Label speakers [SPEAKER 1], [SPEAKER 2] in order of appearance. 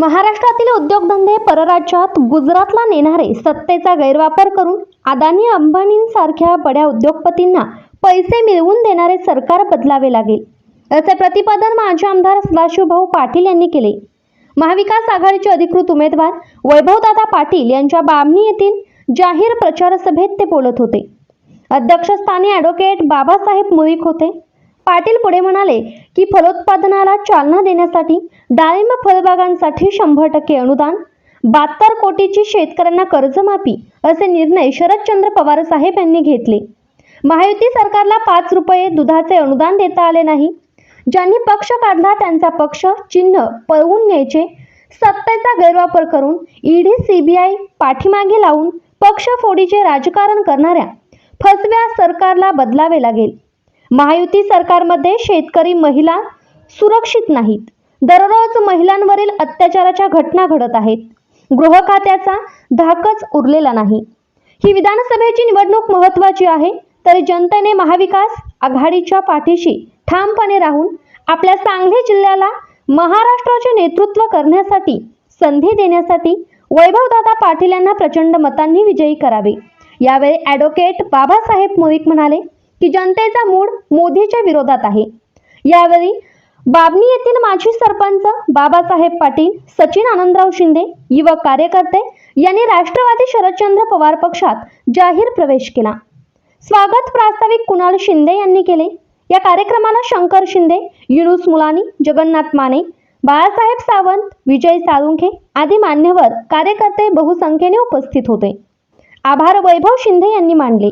[SPEAKER 1] महाराष्ट्रातील उद्योगधंदे परराज्यात गुजरातला नेणारे सत्तेचा गैरवापर करून अदानी अंबानींसारख्या बड्या उद्योगपतींना पैसे मिळवून देणारे सरकार बदलावे लागेल असे प्रतिपादन माजी आमदार सदाशिवभाऊ पाटील यांनी केले. महाविकास आघाडीचे अधिकृत उमेदवार वैभवदादा पाटील यांच्या बामणी येथील जाहीर प्रचार सभेत ते बोलत होते. अध्यक्षस्थानी ॲडव्होकेट बाबासाहेब मुळीक होते. पाटील पुढे म्हणाले की फलोत्पादनाला चालना देण्यासाठी डाळिंब फळबागांसाठी शंभर टक्के अनुदान बहात्तर कोटीची शेतकऱ्यांना कर्जमाफी असे निर्णय शरदचंद्र पवार साहेब यांनी घेतले. महायुती सरकारला पाच रुपये दुधाचे अनुदान देता आले नाही. ज्यांनी पक्ष काढला त्यांचा पक्ष चिन्ह पळवून न्यायचे सत्तेचा गैरवापर करून ईडी सीबीआय पाठीमागे लावून पक्षफोडीचे राजकारण करणाऱ्या फसव्या सरकारला बदलावे लागेल. महायुती सरकारमध्ये शेतकरी महिला सुरक्षित नाहीत. दररोज महिलांवरील अत्याचाराच्या घटना घडत आहेत. गृह खात्याचा धाकच उरलेला नाही. ही विधानसभेची निवडणूक महत्त्वाची आहे तरी जनतेने महाविकास आघाडीच्या पाठीशी ठामपणे राहून आपल्या सांगली जिल्ह्याला महाराष्ट्राचे नेतृत्व करण्यासाठी संधी देण्यासाठी वैभवदादा पाटील यांना प्रचंड मतांनी विजयी करावे. यावेळी ॲडव्होकेट बाबासाहेब मोईक म्हणाले की जनतेचा मूड मोदीच्या विरोधात आहे. यावेळी बाबणी येथील माजी सरपंच बाबासाहेब पाटील सचिन आनंदराव शिंदे युवक कार्यकर्ते यांनी राष्ट्रवादी शरदचंद्र पवार पक्षात जाहीर प्रवेश केला. स्वागत प्रास्ताविक कुणाल शिंदे यांनी केले. या कार्यक्रमाला शंकर शिंदे युनुस मुलानी जगन्नाथ माने बाळासाहेब सावंत विजय साळुंखे आदी मान्यवर कार्यकर्ते बहुसंख्येने उपस्थित होते. आभार वैभव शिंदे यांनी मानले.